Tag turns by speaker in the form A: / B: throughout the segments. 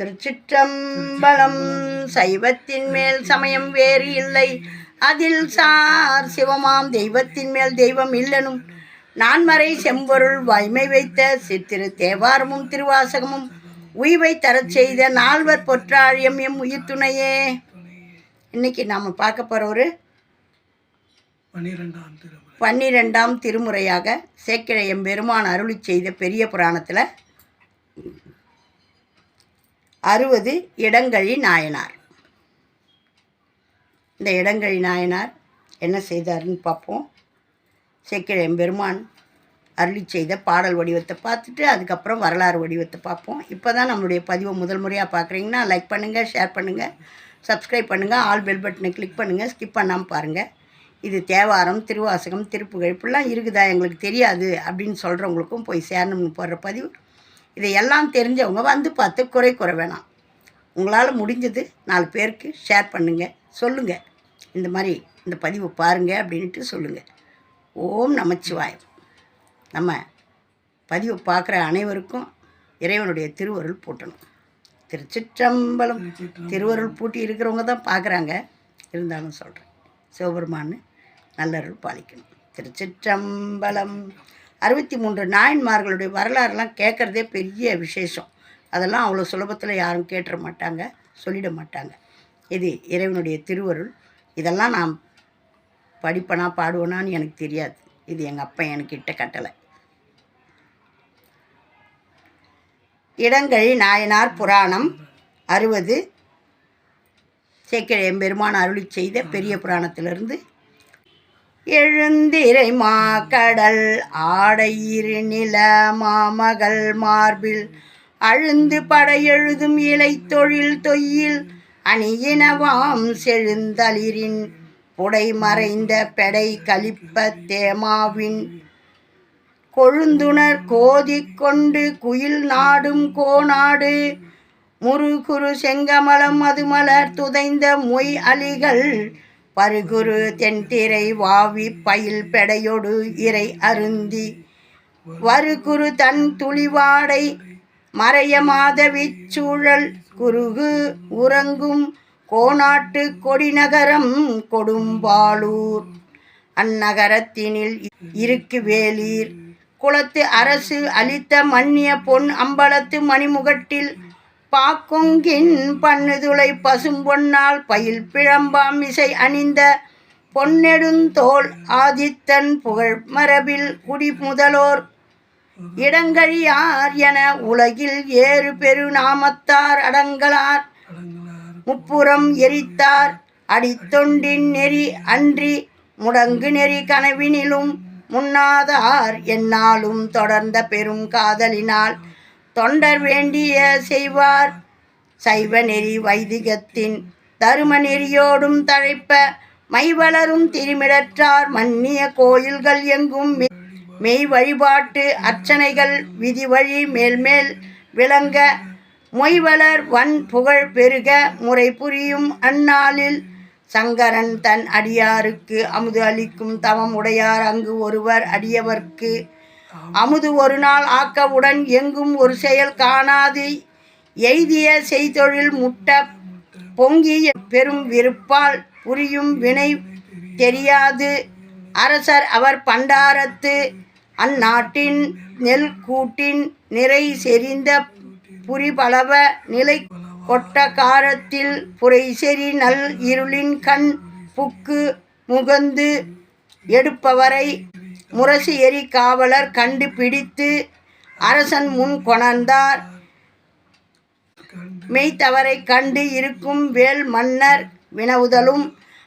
A: திருச்சிற்றம்பலம் சைவத்தின் மேல் சமயம் வேறு இல்லை. அதில் சார் சிவமாம் தெய்வத்தின் மேல் தெய்வம் இல்லனும். நான்மறை செம்பொருள் வாய்மை வைத்த சித்திரு தேவாரமும் திருவாசகமும் உய்வை தரச் செய்த நால்வர் பொற்றாழியம் எம் உயிர் துணையே இன்னைக்கு நாம் பார்க்க போகிற ஒரு
B: பன்னிரெண்டாம் திருமுறை.
A: பன்னிரெண்டாம் திருமுறையாக சேக்கிழையம் பெருமான் அருளி செய்த பெரிய புராணத்தில் அறுபது இடங்கழி நாயனார். இந்த இடங்கழி நாயனார் என்ன செய்தாருன்னு பார்ப்போம். சேக்கிழையம் பெருமான் அருளி செய்த பாடல் வடிவத்தை பார்த்துட்டு அதுக்கப்புறம் வரலாறு வடிவத்தை பார்ப்போம். இப்போ தான் நம்மளுடைய பதிவை முதல் முறையாக பார்க்குறீங்கன்னா லைக் பண்ணுங்கள் ஷேர் பண்ணுங்கள் சப்ஸ்கிரைப் பண்ணுங்கள் ஆல் பெல் பட்டனை கிளிக் பண்ணுங்கள் ஸ்கிப் பண்ணாமல் பாருங்கள் இது தேவாரம் திருவாசகம் திருப்புகழ் இப்படிலாம் இருக்குதா எங்களுக்கு தெரியாது அப்படின்னு சொல்கிறவங்களுக்கும் போய் சேரணும்னு போடுற பதிவு. இதையெல்லாம் தெரிஞ்சவங்க வந்து பார்த்து குறை குறை வேணாம். உங்களால் முடிஞ்சது நாலு பேருக்கு ஷேர் பண்ணுங்கள் சொல்லுங்கள் இந்த மாதிரி இந்த பதிவு பாருங்கள் அப்படின்ட்டு சொல்லுங்கள் ஓம் நமச்சிவாயம். நம்ம பதிவு பார்க்குற அனைவருக்கும் இறைவனுடைய திருவருள் பூட்டணும். திருச்சிற்றம்பலம் திருவருள் பூட்டி இருக்கிறவங்க தான் பார்க்குறாங்க. இருந்தாலும் சொல்கிறேன் சிவபெருமான்னு நல்லருள் பாலிக்கணும். திருச்சிற்றம்பலம் அறுபத்தி மூன்று நாயன்மார்களுடைய வரலாறுலாம் கேட்குறதே பெரிய விசேஷம். அதெல்லாம் அவ்வளோ சுலபத்தில் யாரும் கேட்டுற மாட்டாங்க சொல்லிட மாட்டாங்க. இது இறைவனுடைய திருவருள். இதெல்லாம் நான் படிப்பனா பாடுவேனான்னு எனக்கு தெரியாது. இது எங்கள் அப்பா என்கிட்ட கட்டளை இடங்கழி நாயனார் புராணம் அறுபது. சேக்கிழ எம்பெருமான் அருளி செய்த பெரிய புராணத்திலிருந்து எழுந்திரை மாக்கடல் ஆடையிரு நில மாமகள் மார்பில் அழுந்து படையெழுதும் இலை தொழில் தொய்யில் அணியினவாம் செழுந்தளிரின் புடை மறைந்த பெடை கலிப்ப தேமாவின் கொழுந்துணர் கோதி கொண்டு குயில் நாடும் கோநாடு முருகுரு செங்கமலம் மதுமலர் துதைந்த மொய் அலிகள் பருகுரு தென்திரை வாவி பயில் பெடையொடு இறை அருந்தி. வருகுரு தன் துளிவாடை மறைய மாதவிச் சூழல் குருகு உறங்கும் கோநாட்டு கொடிநகரம் கொடும்பாளூர். அந்நகரத்தினில் இருக்கு வேலீர். குளத்து அரசு அளித்த மன்னிய பொன் அம்பலத்து மணிமுகட்டில் பாக்கொங்கின் பண்ணுதுளை பசும்பொன்னால் பயில் பிழம்பாம் இசை அணிந்த பொன்னெடுந்தோல் ஆதித்தன் புகழ் மரபில் குடி முதலோர். இடங்கழியார் என உலகில் ஏறு பெரு நாமத்தார் அடங்கலார்.
B: அடங்கலார்
A: முப்புறம் எரித்தார் அடித்தொண்டின் நெறி அன்றி முடங்கு நெறி கனவினிலும் முன்னாதார். என்னாலும் தொடர்ந்த பெரும் காதலினால் தொண்டர் வேண்டிய செய்வார். சைவ நெறி வைதிகத்தின் தரும நெறியோடும் தழைப்ப மைவளரும் திருமிடற்றார். மன்னிய கோயில்கள் எங்கும் மெய்- மெய் வழிபாட்டு அர்ச்சனைகள் விதி வழி மேல்மேல் விளங்க மொய்வளர் வன் புகழ் பெருக முறை புரியும் அந்நாளில். சங்கரன் தன் அடியாருக்கு அமுது அளிக்கும் தவம் உடையார். அங்கு ஒருவர் அடியவர்க்கு அமுது ஒரு நாள் ஆக்கவுடன் எங்கும் ஒரு செயல் காணாது. எய்திய செய்தொழில் முட்ட பொங்கிய பெரும் விருப்பால் புரியும் வினை தெரியாது. அரசர் அவர் பண்டாரத்து அந்நாட்டின் நெல் கூட்டின் நிறை செறிந்த புரிபளவ நிலை கொட்ட காரத்தில் புரைசெறி நல் இருளின் கண் புக்கு முகந்து எடுப்பவரை முரசு எரி காவலர் கண்டுபிடித்து அரசன் முன் கொணர்ந்தார். மெய்த்தவரை கண்டு இருக்கும் வேல் மன்னர் வினவுதலும்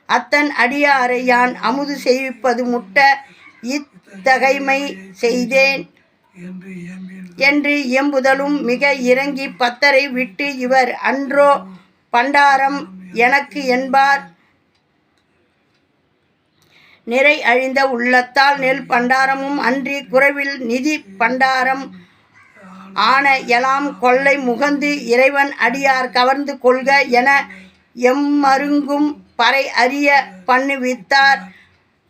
A: அத்தன் அடியாரை யான் அமுது செய்விப்பது முட்ட இத்தகைமை செய்தேன்
B: என்று
A: எம்புதலும் மிக இறங்கி பத்தரை விட்டு இவர் அன்றோ பண்டாரம் எனக்கு என்பார். நிறை அழிந்த உள்ளத்தால் நெல் பண்டாரமும் அன்றி குறைவில் நிதி பண்டாரம் ஆன எலாம் கொள்ளை முகந்து இறைவன் அடியார் கவர்ந்து கொள்க என எம்மருங்கும் பறை அறிய பண்ணுவித்தார்.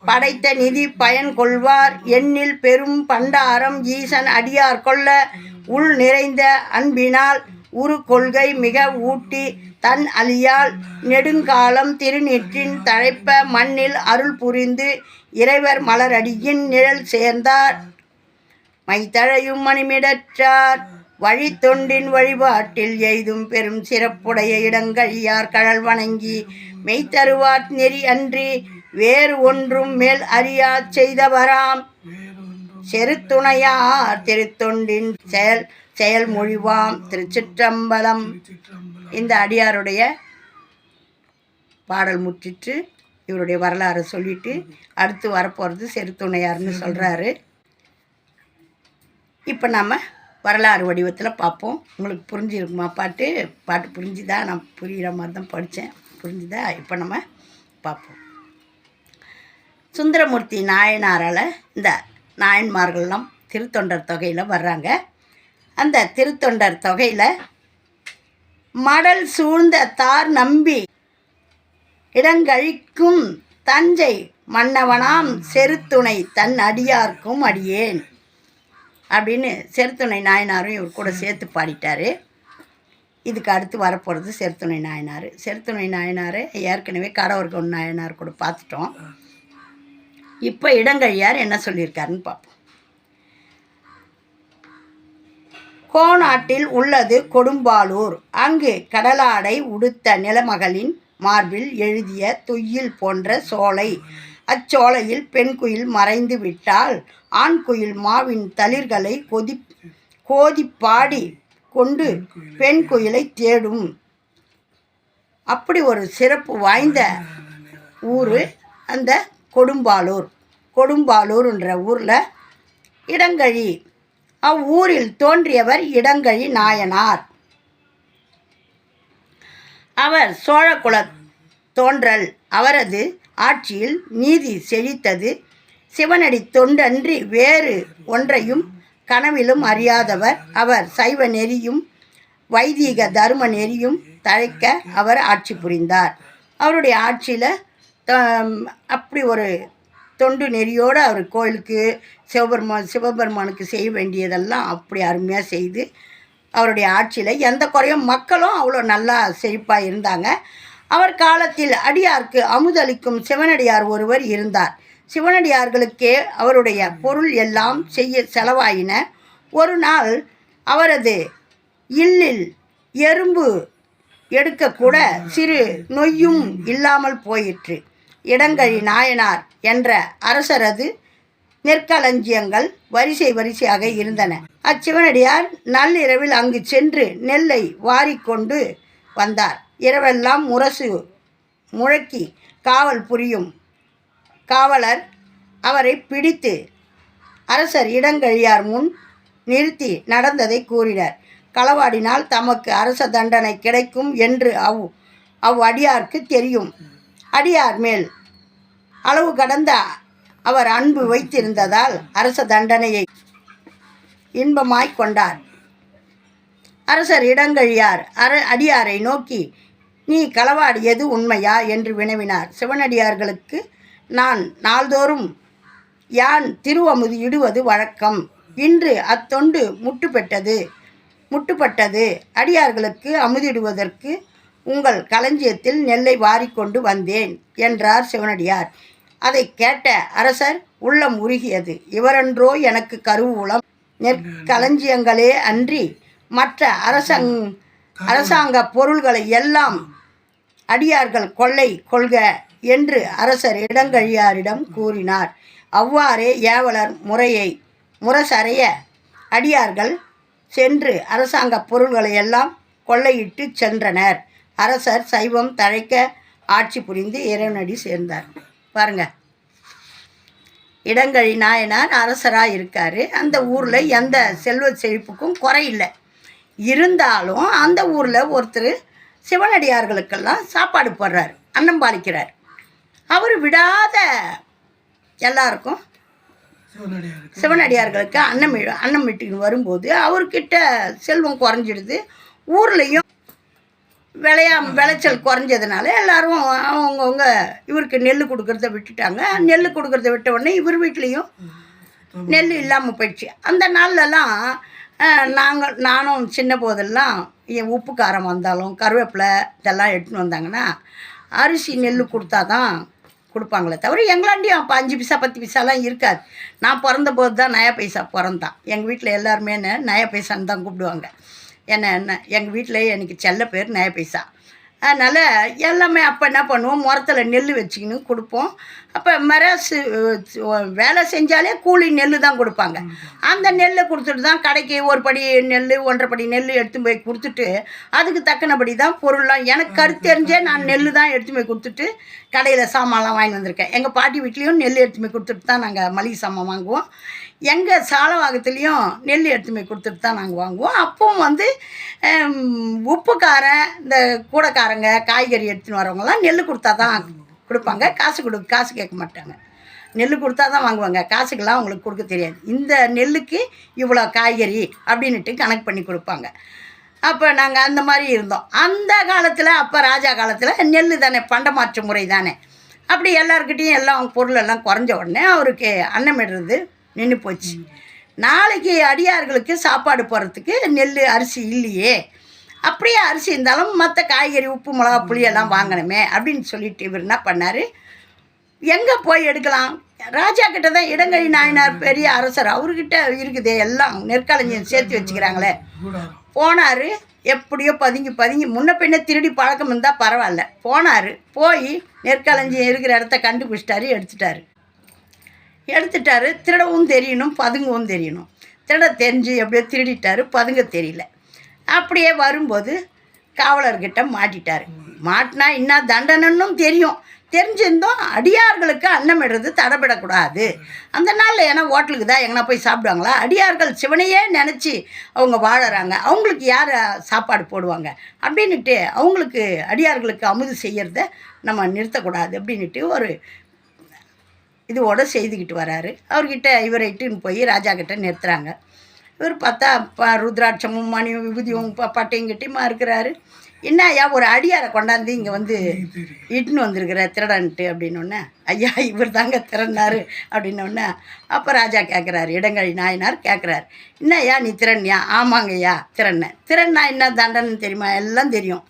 A: படைத்த நிதி பயன் கொள்வார். எண்ணில் பெரும் பண்டாரம் ஈசன் அடியார் கொள்ள உள் நிறைந்த அன்பினால் உரு கொள்கை மிக ஊட்டி தன் அழியால் நெடுங்காலம் திருநீற்றின் தழைப்ப மண்ணில் அருள் புரிந்து இறைவர் மலரடியின் நிழல் சேர்ந்தார். மைத்தழையும் மணிமிடற்றார். வழி தொண்டின் வழிபாட்டில் எய்தும் பெரும் சிறப்புடைய இடங்கழியார் கடல் வணங்கி மெய்த்தருவார் நெறி அன்றி வேறு ஒன்றும் மேல் அறியாச் செய்தவராம். செருத்துணையார் திருத்தொண்டின் செயல் செயல்மொழிவாம் திருச்சிற்றம்பலம்.
B: சிற்றம்பலம்
A: இந்த அடியாருடைய பாடல் முற்றிட்டு இவருடைய வரலாறை சொல்லிட்டு அடுத்து வரப்போகிறது செருத்துணையார்னு சொல்கிறாரு இப்போ நம்ம வரலாறு வடிவத்தில் பார்ப்போம். உங்களுக்கு புரிஞ்சிருக்குமா பாட்டு? பாட்டு புரிஞ்சுதா? நான் புரிகிற மாதிரி தான் படித்தேன் புரிஞ்சுதா? இப்போ நம்ம பார்ப்போம். சுந்தரமூர்த்தி நாயனாரால் இந்த நாயன்மார்கள்லாம் திருத்தொண்டர் தொகையில் வர்றாங்க. அந்த திருத்தொண்டர் தொகையில் மடல் சூழ்ந்த தார் நம்பி இடங்கழிக்கும் தஞ்சை மன்னவனாம் செருத்துணை தன் அடியார்க்கும் அடியேன் அப்படின்னு செருத்துணை நாயனாரும் இவர் கூட சேர்த்து பாடிட்டார். இதுக்கு அடுத்து வரப்போகிறது செருத்துணை நாயனார். செருத்துணை நாயனார் ஏற்கனவே கடவுர்கொன் நாயனார் கூட பார்த்துட்டோம். இப்போ இடங்கழியார் என்ன சொல்லியிருக்காருன்னு பார்ப்போம். கோநாட்டில் உள்ளது கொடும்பாலூர். அங்கு கடலாடை உடுத்த நிலமகளின் மார்பில் எழுதிய துயில் போன்ற சோலை. அச்சோலையில் பெண் குயில் மறைந்து விட்டால் ஆண் குயில் மாவின் தளிர்களை கொதி கோதிப்பாடி கொண்டு பெண் குயிலை தேடும். அப்படி ஒரு சிறப்பு வாய்ந்த ஊர் அந்த கொடும்பாலூர். கொடும்பாலூர்ன்ற ஊரில் இடங்கழி அவ்வூரில் தோன்றியவர் இடங்கழி நாயனார். அவர் சோழகுல தோன்றல். அவரது ஆட்சியில் நீதி செழித்தது. சிவனடி தொண்டன்றி வேறு ஒன்றையும் கனவிலும் அறியாதவர். அவர் சைவ நெறியும் வைதீக தர்ம நெறியும் தழைக்க அவர் ஆட்சி புரிந்தார். அவருடைய ஆட்சியில் அப்படி ஒரு தொண்டு நெறியோடு அவர் கோயிலுக்கு சிவபெருமான் சிவபெருமானுக்கு செய்ய வேண்டியதெல்லாம் அப்படி அருமையாக செய்து அவருடைய ஆட்சியில் எந்த குறையும் மக்களும் அவ்வளோ நல்லா செழிப்பாக இருந்தாங்க. அவர் காலத்தில் அடியார்க்கு அமுதளிக்கும் சிவனடியார் ஒருவர் இருந்தார். சிவனடியார்களுக்கே அவருடைய பொருள் எல்லாம் செய்ய செலவாயின. ஒரு நாள் அவரது இல்லில் எறும்பு எடுக்கக்கூட சிறு நொய்யும் இல்லாமல் போயிற்று. இடங்கழி நாயனார் என்ற அரசரது நெற்களஞ்சியங்கள் வரிசை வரிசையாக இருந்தன. அச்சிவனடியார் நள்ளிரவில் அங்கு சென்று நெல்லை வாரிக்கொண்டு வந்தார். இரவெல்லாம் முரசு முழக்கி காவல் புரியும் காவலர் அவரை பிடித்து அரசர் இடங்கழியார் முன் நிறுத்தி நடந்ததை கூறினர். களவாடினால் தமக்கு அரச தண்டனை கிடைக்கும் என்று அவ் அவ் அடியார்க்கு தெரியும். அடியார் மேல் அளவு கடந்த அவர் அன்பு வைத்திருந்ததால் அரச தண்டனையை இன்பமாய்க் கொண்டார். அரசர் இடங்கழியார் அர அடியாரை நோக்கி நீ களவாடியது உண்மையா? என்று வினவினார். சிவனடியார்களுக்கு நான் நாள்தோறும் யான் திருவமுது இடுவது வழக்கம். இன்று அத்தொண்டு முட்டுப்பெற்றது முட்டுப்பட்டது. அடியார்களுக்கு அமுதிடுவதற்கு உங்கள் களஞ்சியத்தில் நெல்லை வாரிக்கொண்டு வந்தேன் என்றார் சிவனடியார். அதை கேட்ட அரசர் உள்ளம் உருகியது. இவரன்றோ எனக்கு கருவூலம். நெற்களஞ்சியங்களே அன்றி மற்ற அரசங் அரசாங்க பொருள்களை எல்லாம் அடியார்கள் கொள்ளை கொள்க என்று அரசர் இடங்கழியாரிடம் கூறினார். அவ்வாறே ஏவலர் முறையை முரசறைய அடியார்கள் சென்று அரசாங்க பொருள்களை எல்லாம் கொள்ளையிட்டு சென்றனர். அரசர் சைவம் தழைக்க ஆட்சி புரிந்து இறைவனடி சேர்ந்தார். பாருங்க. இடங்கழி நாயனார் அரசராக இருக்கார். அந்த ஊரில் எந்த செல்வ செழிப்புக்கும் குறையில்லை இருந்தாலும் அந்த ஊரில் ஒருத்தர் சிவனடியார்களுக்கெல்லாம் சாப்பாடு போடுறார். அன்னம் பாலிக்கிறார். அவர் விடாத எல்லாருக்கும் சிவனடியார்களுக்கு அன்னம் அன்னம் விட்டுன்னு வரும்போது அவர்கிட்ட செல்வம் குறைஞ்சிடுது. ஊர்லேயும் விளையா விளைச்சல் குறைஞ்சதுனால எல்லாரும் அவங்கவுங்க இவருக்கு நெல் கொடுக்கறத விட்டுட்டாங்க. நெல் கொடுக்கறத விட்ட உடனே இவர் வீட்லேயும் நெல் இல்லாமல் போயிடுச்சு. அந்த நாள்லலாம் நாங்கள் நானும் சின்ன போதெல்லாம் என் உப்பு காரம் வந்தாலும் கருவேப்பிலை இதெல்லாம் எடுத்துன்னு வந்தாங்கன்னா அரிசி நெல் கொடுத்தா தான் கொடுப்பாங்களே தவிர எங்களாண்டியும் அப்போ அஞ்சு பைசா பத்து பைசாலாம் இருக்காது. நான் பிறந்த போது தான் நயா பைசா பிறந்தான். எங்கள் வீட்டில் எல்லாருமே நயா பைசான்னு தான் கூப்பிடுவாங்க. என்ன என்ன எங்கள் வீட்டில் எனக்கு செல்ல பேர் நய பைசா அதனால் எல்லாமே அப்போ என்ன பண்ணுவோம் முரத்தில் நெல் வச்சுக்கின்னு கொடுப்போம். அப்போ மரசு வேலை செஞ்சாலே கூலி நெல் தான் கொடுப்பாங்க. அந்த நெல்லை கொடுத்துட்டு தான் கடைக்கு ஒரு படி நெல் ஒன்றரை படி நெல் எடுத்து போய் கொடுத்துட்டு அதுக்கு தக்கனபடி தான் பொருள்லாம். எனக்கு கருத்து தெரிஞ்சே நான் நெல் தான் எடுத்து போய் கொடுத்துட்டு கடையில் சாமான்லாம் வாங்கி வந்திருக்கேன். எங்கள் பாட்டி வீட்லேயும் நெல் எடுத்து போய் கொடுத்துட்டு தான் நாங்கள் மளிகை சாமான் வாங்குவோம். எங்கள் சாலவாகத்துலேயும் நெல் எடுத்துமே போய் கொடுத்துட்டு தான் நாங்கள் வாங்குவோம். அப்பவும் வந்து உப்புக்காரன் இந்த கூடைக்காரங்க காய்கறி எடுத்துன்னு வரவங்கலாம் நெல் கொடுத்தா தான் கொடுப்பாங்க. காசு கொடு காசு கேட்க மாட்டாங்க. நெல் கொடுத்தா தான் வாங்குவாங்க. காசுக்கெல்லாம் அவங்களுக்கு கொடுக்க தெரியாது. இந்த நெல்லுக்கு இவ்வளோ காய்கறி அப்படின்னுட்டு கணக்கு பண்ணி கொடுப்பாங்க. அப்போ நாங்கள் அந்த மாதிரி இருந்தோம். அந்த காலத்தில் அப்போ ராஜா காலத்தில் நெல் தானே பண்டமாற்று முறை தானே. அப்படி எல்லாருக்கிட்டேயும் எல்லாம் பொருள் எல்லாம் குறைஞ்ச உடனே அவருக்கு அன்னமிடுறது நின்று போச்சு. நாளைக்கு அடியார்களுக்கு சாப்பாடு போடுறதுக்கு நெல் அரிசி இல்லையே. அப்படியே அரிசி இருந்தாலும் மற்ற காய்கறி உப்பு மிளகா புளி எல்லாம் வாங்கணுமே அப்படின்னு சொல்லிட்டு இவர் என்ன பண்ணார்? எங்கே போய் எடுக்கலாம்? ராஜா கிட்ட தான் இடங்கழி நாயனார் பெரிய அரசர் அவர்கிட்ட இருக்குது எல்லாம் நெற்களஞ்சியம் சேர்த்து வச்சுக்கிறாங்களே. போனார் எப்படியோ பதுங்கி பதுங்கி முன்ன பின்ன திருடி பழக்கம் இருந்தால் பரவாயில்ல. போனார் போய் நெற்களஞ்சியம் இருக்கிற இடத்த கண்டுபிடிச்சிட்டாரு எடுத்துட்டாரு. எடுத்துட்டாரு. திருடவும் தெரியணும் பதுங்கவும் தெரியணும். திருட தெரிஞ்சு எப்படியோ திருடிட்டாரு பதுங்க தெரியல. அப்படியே வரும்போது காவலர்கிட்ட மாட்டிட்டாரு. மாட்டினா என்ன தண்டனைன்னும் தெரியும். தெரிஞ்சிருந்தோம் அடியார்களுக்கு அன்னமிடுறது தடைபடக்கூடாது அந்த நாளில் ஏன்னா ஹோட்டலுக்கு தான் எங்கன்னா போய் சாப்பிடுவாங்களா? அடியார்கள் சிவனையே நினச்சி அவங்க வாழறாங்க. அவங்களுக்கு யார் சாப்பாடு போடுவாங்க? அப்படின்னுட்டு அவங்களுக்கு அடியார்களுக்கு அமுது செய்கிறத நம்ம நிறுத்தக்கூடாது அப்படின்னுட்டு ஒரு இதுவோட செய்துக்கிட்டு வராரு. அவர்கிட்ட இவரை இட்டுன்னு போய் ராஜா கிட்ட நிறுத்துறாங்க. இவர் பார்த்தா ப ருத்ராட்சமும் மணியும் விபூதியும் ப பட்டையும் கிட்டையுமா இருக்கிறாரு என்ன ஐயா ஒரு அடியாரை கொண்டாந்து இங்கே வந்து இட்டுன்னு வந்திருக்கிற திருடன்ட்டு அப்படின்னொன்னே ஐயா இவர் தாங்க திறனாரு அப்படின்னொன்னே அப்போ ராஜா கேட்குறாரு இடங்கழி நாயனார் கேட்குறாரு என்னையா நீ திறன்யா? ஆமாங்கய்யா ஐயா திறன்னா. என்ன தண்டனை தெரியுமா? எல்லாம் தெரியும்.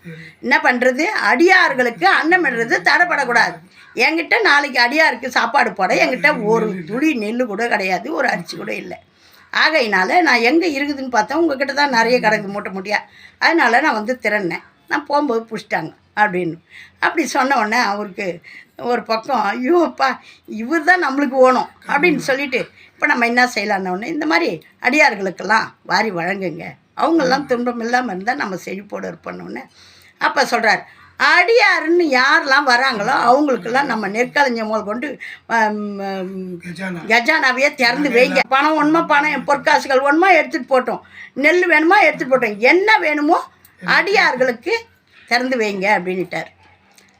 A: என்ன பண்ணுறது அடியார்களுக்கு அன்னமிடுறது தடைப்படக்கூடாது. என்கிட்ட நாளைக்கு அடியாருக்கு சாப்பாடு போட. என்கிட்ட ஒரு துளி நெல் கூட கிடையாது ஒரு அரிசி கூட இல்லை. ஆகையினால நான் எங்கே இருக்குதுன்னு பார்த்தா உங்ககிட்ட தான் நிறைய கிடக்கு மூட்டை மூட்டையா. அதனால நான் வந்து திறன்னேன் நான் போகும்போது பிடிச்சிட்டாங்க அப்படின்னு. அப்படி சொன்ன உடனே அவருக்கு ஒரு பக்கம் ஐயோ அப்பா இவர் தான் நம்மளுக்கு ஓணும் அப்படின்னு சொல்லிட்டு இப்போ நம்ம என்ன செய்யலான்ன இந்த மாதிரி அடியார்களுக்கெல்லாம் வாரி வழங்குங்க. அவங்கெல்லாம் துன்பம் இல்லாமல் இருந்தால் நம்ம செழிப்போடு இருப்போன்னு அப்போ சொல்கிறார் அடியாருன்னு யாரெல்லாம் வராங்களோ அவங்களுக்கெல்லாம் நம்ம நெற்களஞ்சியம் முதல் கொண்டு கஜானாவையே திறந்து வைங்க. பணம் ஒன்றுமா பணம் பொற்காசுகள் ஒன்றுமா எடுத்துகிட்டு போட்டோம். நெல் வேணுமா எடுத்துகிட்டு போட்டோம். என்ன வேணுமோ அடியார்களுக்கு திறந்து வைங்க அப்படின்னுட்டார்.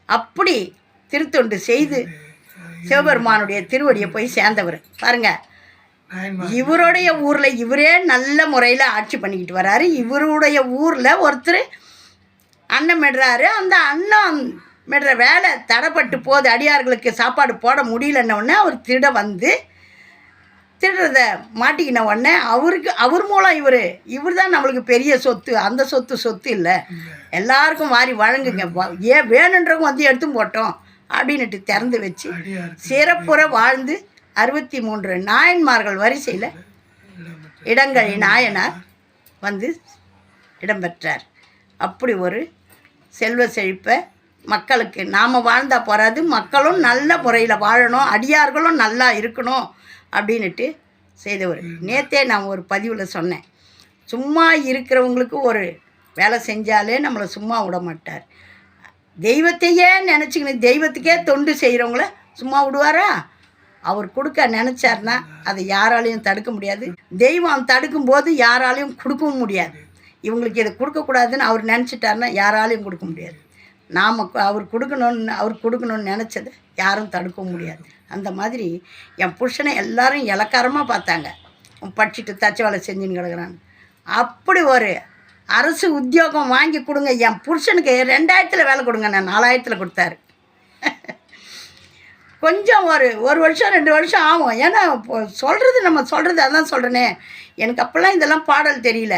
A: அப்படி திருத்தொண்டு செய்து சிவபெருமானுடைய திருவடியை போய் சேர்ந்தவர். பாருங்க.
B: நாயன்மார்.
A: இவருடைய ஊரில் இவரே நல்ல முறையில் ஆட்சி பண்ணிக்கிட்டு வராரு. இவருடைய ஊரில் ஒருத்தர் அன்னம் மிடுறாரு. அந்த அன்னம் மிடுற வேலை தடைப்பட்டு போகுது. அடியார்களுக்கு சாப்பாடு போட முடியலன்ன உடனே அவர் திருட வந்து திருடுறத மாட்டிக்கின உடனே அவருக்கு அவர் மூலம் இவர் இவர் தான் நம்மளுக்கு பெரிய சொத்து. அந்த சொத்து சொத்து இல்லை. எல்லாருக்கும் வாரி வழங்குங்க. ஏன் வேணுன்றவங்க வந்து எடுத்து போட்டோம் அப்படின்னுட்டு திறந்து வச்சு சிறப்புற வாழ்ந்து அறுபத்தி மூன்று நாயன்மார்கள் வரிசையில் இடங்கழி நாயனார் வந்து இடம்பெற்றார். அப்படி ஒரு செல்வ செழிப்பை மக்களுக்கு. நாம் வாழ்ந்தா போகாது மக்களும் நல்ல முறையில் வாழணும். அடியார்களும் நல்லா இருக்கணும் அப்படின்னுட்டு செய்தவர் நேத்தே நான் ஒரு பதிவில் சொன்னேன். சும்மா இருக்கிறவங்களுக்கு ஒரு வேலை செஞ்சாலே நம்மளை சும்மா விட மாட்டார். தெய்வத்தையே நினச்சிக்கணும். தெய்வத்துக்கே தொண்டு செய்கிறவங்கள சும்மா விடுவாரா? அவர் கொடுக்க நினச்சார்னா அதை யாராலையும் தடுக்க முடியாது. தெய்வம் தடுக்கும்போது யாராலையும் கொடுக்கவும் முடியாது. இவங்களுக்கு இதை கொடுக்கக்கூடாதுன்னு அவர் நினச்சிட்டாருன்னா யாராலையும் கொடுக்க முடியாது. நாம் அவர் கொடுக்கணும்னு அவர் கொடுக்கணும்னு நினச்சதை யாரும் தடுக்கவும் முடியாது. அந்த மாதிரி என் புருஷனை எல்லாரும் இலக்காரமாக பார்த்தாங்க. படிச்சுட்டு தச்ச வேலை செஞ்சுன்னு கிடக்குறான்னு. அப்படி ஒரு அரசு உத்தியோகம் வாங்கி கொடுங்க. என் புருஷனுக்கு ரெண்டாயிரத்தில் வேலை கொடுங்க. நான் நாலாயிரத்தில் கொடுத்தாரு. கொஞ்சம் ஒரு ஒரு வருஷம் ரெண்டு வருஷம் ஆகும். ஏன்னா இப்போ சொல்கிறது நம்ம சொல்கிறது அதான் சொல்கிறேனே எனக்கு அப்போல்லாம் இதெல்லாம் பாடல் தெரியல.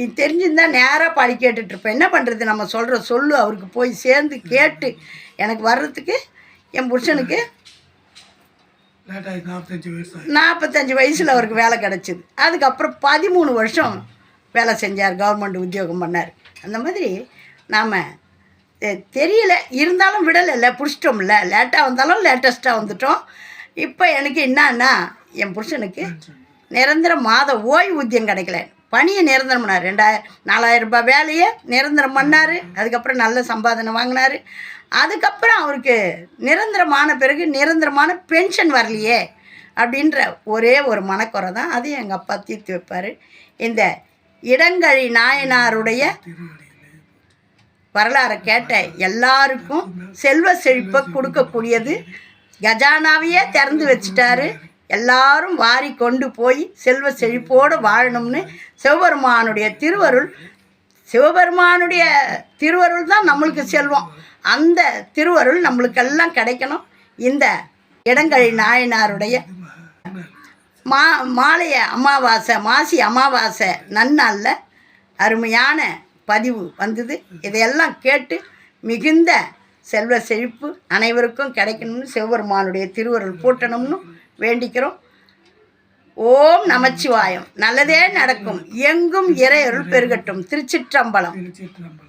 A: இது தெரிஞ்சிருந்தா நேராக பாடி கேட்டுட்ருப்பேன். என்ன பண்ணுறது நம்ம சொல்கிற சொல்லு அவருக்கு போய் சேர்ந்து கேட்டு எனக்கு வர்றதுக்கு என் புருஷனுக்கு
B: நாற்பத்தஞ்சு
A: வயசில் அவருக்கு வேலை கிடச்சிது. அதுக்கப்புறம் பதிமூணு வருஷம் வேலை செஞ்சார் கவர்மெண்ட் உத்தியோகம் பண்ணார். அந்த மாதிரி நாம் தெரியல. இருந்தாலும் விடலைல்ல பிடிச்சிட்டோம்ல. லேட்டாக வந்தாலும் லேட்டஸ்ட்டாக வந்துட்டோம். இப்போ எனக்கு என்னன்னா என் புருஷனுக்கு நிரந்தர மாத ஓய்வூதியம் கிடைக்கல. பணியை நிரந்தரம் பண்ணார். ரெண்டாயிரம் நாலாயிரம் ரூபாய் வேலையை நிரந்தரம் பண்ணார். அதுக்கப்புறம் நல்ல சம்பாதனை வாங்கினார். அதுக்கப்புறம் அவருக்கு நிரந்தரமான பிறகு நிரந்தரமான பென்ஷன் வரலையே அப்படின்ற ஒரே ஒரு மனக்குறை தான். அதையும் எங்கள் அப்பா தீர்த்து வைப்பார். இந்த இடங்கழி நாயனாருடைய வரலாறை கேட்ட எல்லாருக்கும் செல்வ செழிப்பை கொடுக்கக்கூடியது கஜானாவையே திறந்து வச்சுட்டாரு. எல்லாரும் வாரி கொண்டு போய் செல்வ செழிப்போடு வாழணும்னு சிவபெருமானுடைய திருவருள் சிவபெருமானுடைய திருவருள் தான் நம்மளுக்கு செல்வம். அந்த திருவருள் நம்மளுக்கெல்லாம் கிடைக்கணும். இந்த இடங்கழி நாயனாருடைய மா மாலைய அமாவாசை மாசி அமாவாசை நன்னாளில் அருமையான பதிவு வந்தது. இதையெல்லாம் கேட்டு மிகுந்த செல்வ செழிப்பு அனைவருக்கும் கிடைக்கணும்னு சிவபெருமானுடைய திருவருள் பூட்டணும்னு வேண்டிக்கிறோம். ஓம் நமச்சிவாயம். நல்லதே நடக்கும். எங்கும் இறையருள் பெருகட்டும். திருச்சிற்றம்பலம்.
B: திருச்சிற்றம்பலம்.